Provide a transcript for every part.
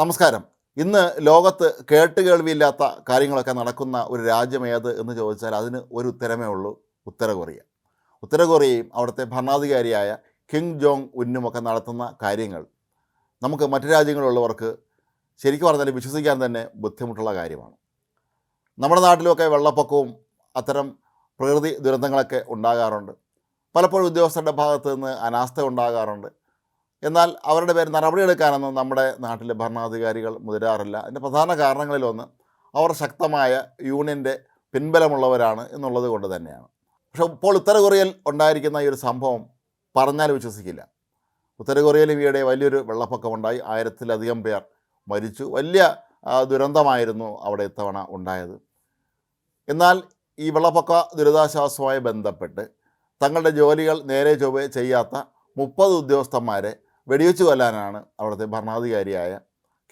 നമസ്കാരം. ഇന്ന് ലോകത്ത് കേട്ടുകേൾവിയില്ലാത്ത കാര്യങ്ങളൊക്കെ നടക്കുന്ന ഒരു രാജ്യം ഏത് എന്ന് ചോദിച്ചാൽ അതിന് ഒരു ഉത്തരമേ ഉള്ളൂ ഉത്തര കൊറിയ. ഉത്തര കൊറിയയും അവിടുത്തെ ഭരണാധികാരിയായ കിങ് ജോങ് ഉന്നുമൊക്കെ നടത്തുന്ന കാര്യങ്ങൾ നമുക്ക് മറ്റു രാജ്യങ്ങളിലുള്ളവർക്ക് ശരിക്കും പറഞ്ഞാൽ വിശ്വസിക്കാൻ തന്നെ ബുദ്ധിമുട്ടുള്ള കാര്യമാണ്. നമ്മുടെ നാട്ടിലുമൊക്കെ വെള്ളപ്പൊക്കവും അത്തരം പ്രകൃതി ദുരന്തങ്ങളൊക്കെ ഉണ്ടാകാറുണ്ട്. പലപ്പോഴും ഉദ്യോഗസ്ഥരുടെ ഭാഗത്ത് നിന്ന് അനാസ്ഥ ഉണ്ടാകാറുണ്ട്. എന്നാൽ അവരുടെ പേര് നടപടിയെടുക്കാനൊന്നും നമ്മുടെ നാട്ടിലെ ഭരണാധികാരികൾ മുതിരാറില്ല. അതിന്റെ പ്രധാന കാരണങ്ങളിലൊന്ന് അവർ ശക്തമായ യൂണിയന്റെ പിൻബലമുള്ളവരാണ് എന്നുള്ളത് കൊണ്ട് തന്നെയാണ്. പക്ഷേ ഇപ്പോൾ ഉത്തര കൊറിയയിൽ ഉണ്ടായിരിക്കുന്ന ഈ ഒരു സംഭവം പറഞ്ഞാൽ വിശ്വസിക്കില്ല. ഉത്തര കൊറിയയിലും ഈയിടെ വലിയൊരു വെള്ളപ്പൊക്കമുണ്ടായി. ആയിരത്തിലധികം പേർ മരിച്ചു. വലിയ ദുരന്തമായിരുന്നു അവിടെ ഇത്തവണ ഉണ്ടായത്. എന്നാൽ ഈ വെള്ളപ്പൊക്ക ദുരിതാശ്വാസവുമായി ബന്ധപ്പെട്ട് തങ്ങളുടെ ജോലികൾ നേരെ ചൊവ്വേ ചെയ്യാത്ത മുപ്പത് ഉദ്യോഗസ്ഥന്മാരെ വെടിവെച്ച് കൊല്ലാനാണ് അവിടുത്തെ ഭരണാധികാരിയായ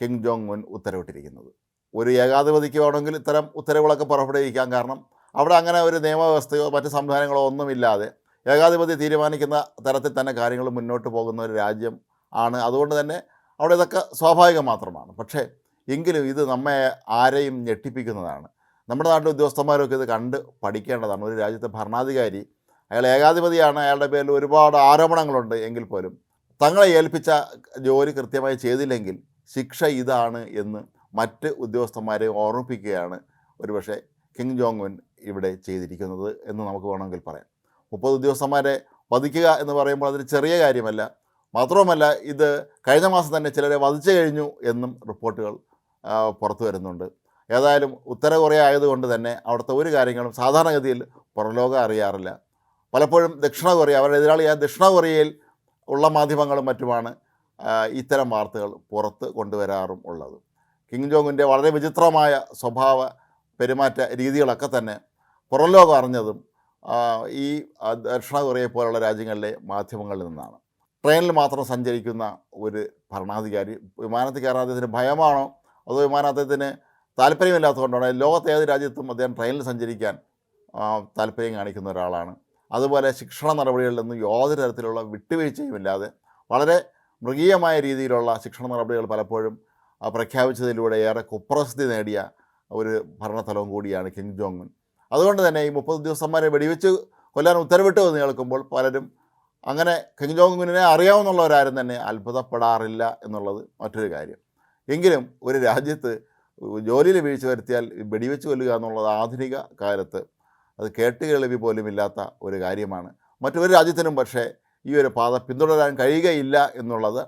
കിങ് ജോങ് മുൻ ഉത്തരവിട്ടിരിക്കുന്നത്. ഒരു ഏകാധിപതിക്ക് വേണമെങ്കിൽ ഇത്തരം ഉത്തരവുകളൊക്കെ പുറപ്പെടുവിക്കാൻ കാരണം അവിടെ അങ്ങനെ ഒരു നിയമവ്യവസ്ഥയോ മറ്റ് സംവിധാനങ്ങളോ ഒന്നുമില്ലാതെ ഏകാധിപതി തീരുമാനിക്കുന്ന തരത്തിൽ തന്നെ കാര്യങ്ങൾ മുന്നോട്ട് പോകുന്ന ഒരു രാജ്യം ആണ്. അതുകൊണ്ട് തന്നെ അവിടെ ഇതൊക്കെ സ്വാഭാവികം മാത്രമാണ്. പക്ഷേ എങ്കിലും ഇത് നമ്മെ ആരെയും ഞെട്ടിപ്പിക്കുന്നതാണ്. നമ്മുടെ നാട്ടിലെ ഉദ്യോഗസ്ഥന്മാരൊക്കെ ഇത് കണ്ട് പഠിക്കേണ്ടതാണ്. ഒരു രാജ്യത്തെ ഭരണാധികാരി അയാൾ ഏകാധിപതിയാണ്. അയാളുടെ പേരിൽ ഒരുപാട് ആരോപണങ്ങളുണ്ട് എങ്കിൽ പോലും തങ്ങളെ ഏൽപ്പിച്ച ജോലി കൃത്യമായി ചെയ്തില്ലെങ്കിൽ ശിക്ഷ ഇതാണ് എന്ന് മറ്റ് ഉദ്യോഗസ്ഥന്മാരെ ഓർമ്മിപ്പിക്കുകയാണ് ഒരുപക്ഷെ കിങ് ജോങ് ഉൻ ഇവിടെ ചെയ്തിരിക്കുന്നത് എന്ന് നമുക്ക് വേണമെങ്കിൽ പറയാം. മുപ്പത് ഉദ്യോഗസ്ഥന്മാരെ വധിക്കുക എന്ന് പറയുമ്പോൾ അതൊരു ചെറിയ കാര്യമല്ല. മാത്രവുമല്ല ഇത് കഴിഞ്ഞ മാസം തന്നെ ചിലരെ വധിച്ചു കഴിഞ്ഞു എന്നും റിപ്പോർട്ടുകൾ പുറത്തു വരുന്നുണ്ട്. ഏതായാലും ഉത്തര കൊറിയ ആയതുകൊണ്ട് തന്നെ അവിടുത്തെ ഒരു കാര്യങ്ങളും സാധാരണഗതിയിൽ പുറംലോകം അറിയാറില്ല. പലപ്പോഴും ദക്ഷിണ കൊറിയ അവരുടെ എതിരാളിയായ ദക്ഷിണ കൊറിയയിൽ ഉള്ള മാധ്യമങ്ങളും മറ്റുമാണ് ഇത്തരം വാർത്തകൾ പുറത്ത് കൊണ്ടുവരാറും ഉള്ളത്. കിങ് ജോങ്ങിന്റെ വളരെ വിചിത്രമായ സ്വഭാവ പെരുമാറ്റ രീതികളൊക്കെ തന്നെ പുറം ലോകം അറിഞ്ഞതും ഈ ദക്ഷിണ കൊറിയ പോലുള്ള രാജ്യങ്ങളിലെ മാധ്യമങ്ങളിൽ നിന്നാണ്. ട്രെയിനിൽ മാത്രം സഞ്ചരിക്കുന്ന ഒരു ഭരണാധികാരി വിമാനത്തിൽ കയറാൻ അദ്ദേഹത്തിന് ഭയമാണോ? അതോ വിമാനത്തിന് താല്പര്യമില്ലാത്തതുകൊണ്ടാണ്? ലോകത്തെ ഏത് രാജ്യത്തും അദ്ദേഹം ട്രെയിനിൽ സഞ്ചരിക്കാൻ താല്പര്യം കാണിക്കുന്ന ഒരാളാണ്. അതുപോലെ ശിക്ഷണ നടപടികളിൽ നിന്നും യാതൊരു തരത്തിലുള്ള വിട്ടുവീഴ്ചയുമില്ലാതെ വളരെ മൃഗീയമായ രീതിയിലുള്ള ശിക്ഷണ നടപടികൾ പലപ്പോഴും പ്രഖ്യാപിച്ചതിലൂടെ ഏറെ കുപ്രസിദ്ധി നേടിയ ഒരു ഭരണതലവും കൂടിയാണ് കിങ് ജോങ് അതുകൊണ്ട് തന്നെ ഈ മുപ്പത് ഉദ്യോഗസ്ഥന്മാരെ വെടിവെച്ച് കൊല്ലാൻ ഉത്തരവിട്ടു എന്ന് കേൾക്കുമ്പോൾ പലരും അങ്ങനെ കിങ് ജോങ് ഉന്നിനെ അറിയാവുന്നുള്ളവരാരും തന്നെ അത്ഭുതപ്പെടാറില്ല എന്നുള്ളത് മറ്റൊരു കാര്യം. എങ്കിലും ഒരു രാജ്യത്ത് ജോലിയിൽ വീഴ്ച വരുത്തിയാൽ വെടിവെച്ച് കൊല്ലുക എന്നുള്ളത് ആധുനിക കാലത്ത് അത് കേട്ടുകേൾവി പോലും ഇല്ലാത്ത ഒരു കാര്യമാണ്. മറ്റൊരു രാജ്യത്തിനും പക്ഷേ ഈ ഒരു പാത പിന്തുടരാൻ കഴിയുകയില്ല എന്നുള്ളത്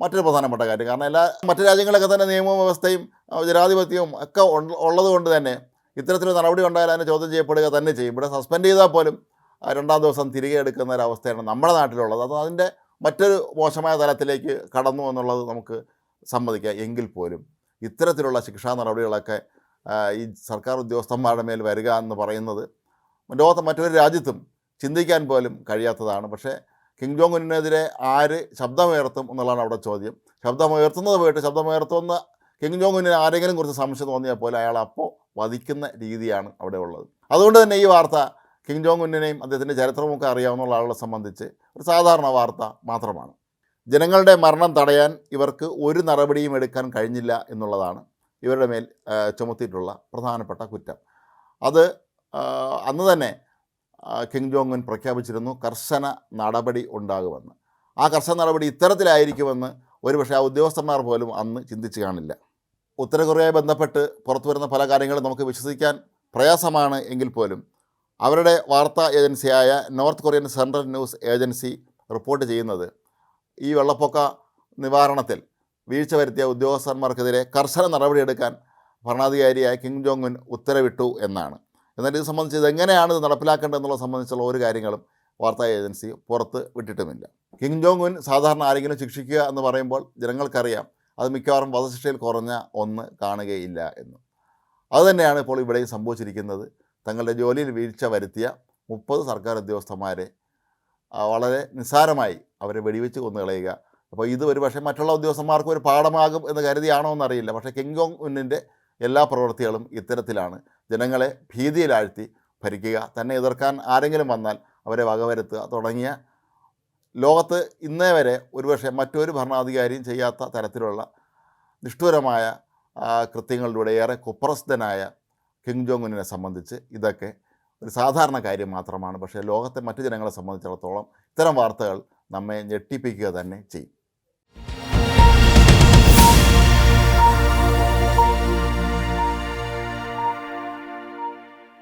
മറ്റൊരു പ്രധാനപ്പെട്ട കാര്യം. കാരണം എല്ലാ മറ്റു രാജ്യങ്ങളൊക്കെ തന്നെ നിയമവും വ്യവസ്ഥയും ജനാധിപത്യവും ഒക്കെ ഉള്ളതുകൊണ്ട് തന്നെ ഇത്തരത്തിലൊരു നടപടി ഉണ്ടായാൽ അതിനെ ചോദ്യം ചെയ്യപ്പെടുക തന്നെ ചെയ്യും. ഇവിടെ സസ്പെൻഡ് ചെയ്താൽ പോലും രണ്ടാം ദിവസം തിരികെ എടുക്കുന്ന ഒരു അവസ്ഥയാണ് നമ്മുടെ നാട്ടിലുള്ളത്. അത് അതിന്റെ മറ്റൊരു മോശമായ തലത്തിലേക്ക് കടന്നു എന്നുള്ളത് നമുക്ക് സമ്മതിക്കാം. എങ്കിൽ പോലും ഇത്തരത്തിലുള്ള ശിക്ഷാ നടപടികളൊക്കെ ഈ സർക്കാർ ഉദ്യോഗസ്ഥന്മാരുടെ മേൽ വരിക എന്ന് പറയുന്നത് ലോകത്തെ മറ്റൊരു രാജ്യത്തും ചിന്തിക്കാൻ പോലും കഴിയാത്തതാണ്. പക്ഷേ കിങ് ജോങ് ഉന്നിനെതിരെ ആര് ശബ്ദമുയർത്തും എന്നുള്ളതാണ് അവിടെ ചോദ്യം. ശബ്ദമുയർത്തുന്നത് പോയിട്ട് ശബ്ദമുയർത്തുന്ന കിങ് ജോങ് ഉന്നിന് ആരെങ്കിലും കുറച്ച് സംശയം തോന്നിയാൽ പോലെ അയാൾ അപ്പോൾ വധിക്കുന്ന രീതിയാണ് അവിടെ ഉള്ളത്. അതുകൊണ്ട് തന്നെ ഈ വാർത്ത കിങ് ജോങ് ഉന്നിനെയും അദ്ദേഹത്തിന്റെ ചരിത്രമൊക്കെ അറിയാവുന്ന ആളുകളെ സംബന്ധിച്ച് ഒരു സാധാരണ വാർത്ത മാത്രമാണ്. ജനങ്ങളുടെ മരണം തടയാൻ ഇവർക്ക് ഒരു നടപടിയും എടുക്കാൻ കഴിഞ്ഞില്ല എന്നുള്ളതാണ് ഇവരുടെ മേൽ ചുമത്തിയിട്ടുള്ള പ്രധാനപ്പെട്ട കുറ്റം. അത് അന്ന് തന്നെ കിങ് ജോങ് പ്രഖ്യാപിച്ചിരുന്നു കർശന നടപടി ഉണ്ടാകുമെന്ന്. ആ കർശന നടപടി ഇത്തരത്തിലായിരിക്കുമെന്ന് ഒരുപക്ഷെ ആ ഉദ്യോഗസ്ഥന്മാർ പോലും അന്ന് ചിന്തിച്ച് കാണില്ല. ഉത്തര കൊറിയയെ ബന്ധപ്പെട്ട് പുറത്തു വരുന്ന പല കാര്യങ്ങളും നമുക്ക് വിശ്വസിക്കാൻ പ്രയാസമാണ് എങ്കിൽ പോലും അവരുടെ വാർത്താ ഏജൻസിയായ North Korean Central News Agency report ചെയ്യുന്നത് ഈ വെള്ളപ്പൊക്ക നിവാരണത്തിൽ വീഴ്ച വരുത്തിയ ഉദ്യോഗസ്ഥന്മാർക്കെതിരെ കർശന നടപടിയെടുക്കാൻ ഭരണാധികാരിയായ കിങ് ജോങ് ഉത്തരവിട്ടു എന്നാണ്. എന്നാൽ ഇത് സംബന്ധിച്ച് ഇത് എങ്ങനെയാണ് ഇത് നടപ്പിലാക്കേണ്ടതെന്നുള്ളത് സംബന്ധിച്ചുള്ള ഒരു കാര്യങ്ങളും വാർത്താ ഏജൻസി പുറത്ത് വിട്ടിട്ടുമില്ല. കിങ് ജോങ് ഉൻ സാധാരണ ആരെങ്കിലും ശിക്ഷിക്കുക എന്ന് പറയുമ്പോൾ ജനങ്ങൾക്കറിയാം അത് മിക്കവാറും വധശിക്ഷയിൽ കുറഞ്ഞ ഒന്ന് കാണുകയില്ല എന്ന്. അതുതന്നെയാണ് ഇപ്പോൾ ഇവിടെയും സംഭവിച്ചിരിക്കുന്നത്. തങ്ങളുടെ ജോലിയിൽ വീഴ്ച വരുത്തിയ മുപ്പത് സർക്കാർ ഉദ്യോഗസ്ഥന്മാരെ വളരെ നിസ്സാരമായി അവരെ വെടിവെച്ച് കൊന്നു കളയുക അപ്പോൾ ഇത് ഒരു പക്ഷേ മറ്റുള്ള ഉദ്യോഗസ്ഥന്മാർക്ക് ഒരു പാഠമാകും എന്ന് കരുതിയാണോ എന്നറിയില്ല. പക്ഷേ കിങ് ജോങ് ഉന്നിന്റെ എല്ലാ പ്രവൃത്തികളും ഇത്തരത്തിലാണ്. ജനങ്ങളെ ഭീതിയിലാഴ്ത്തി ഭരിക്കുക തന്നെ എതിർക്കാൻ ആരെങ്കിലും വന്നാൽ അവരെ വകവരുത്തുക തുടങ്ങിയ ലോകത്ത് ഇന്നേ വരെ ഒരുപക്ഷെ മറ്റൊരു ഭരണാധികാരിയും ചെയ്യാത്ത തരത്തിലുള്ള നിഷ്ഠൂരമായ കൃത്യങ്ങളിലൂടെ ഏറെ കുപ്രസിദ്ധനായ കിം ജോങ്ങുനെ സംബന്ധിച്ച് ഇതൊക്കെ ഒരു സാധാരണ കാര്യം മാത്രമാണ്. പക്ഷേ ലോകത്തെ മറ്റു ജനങ്ങളെ സംബന്ധിച്ചിടത്തോളം ഇത്തരം വാർത്തകൾ നമ്മെ ഞെട്ടിപ്പിക്കുക തന്നെ ചെയ്യും.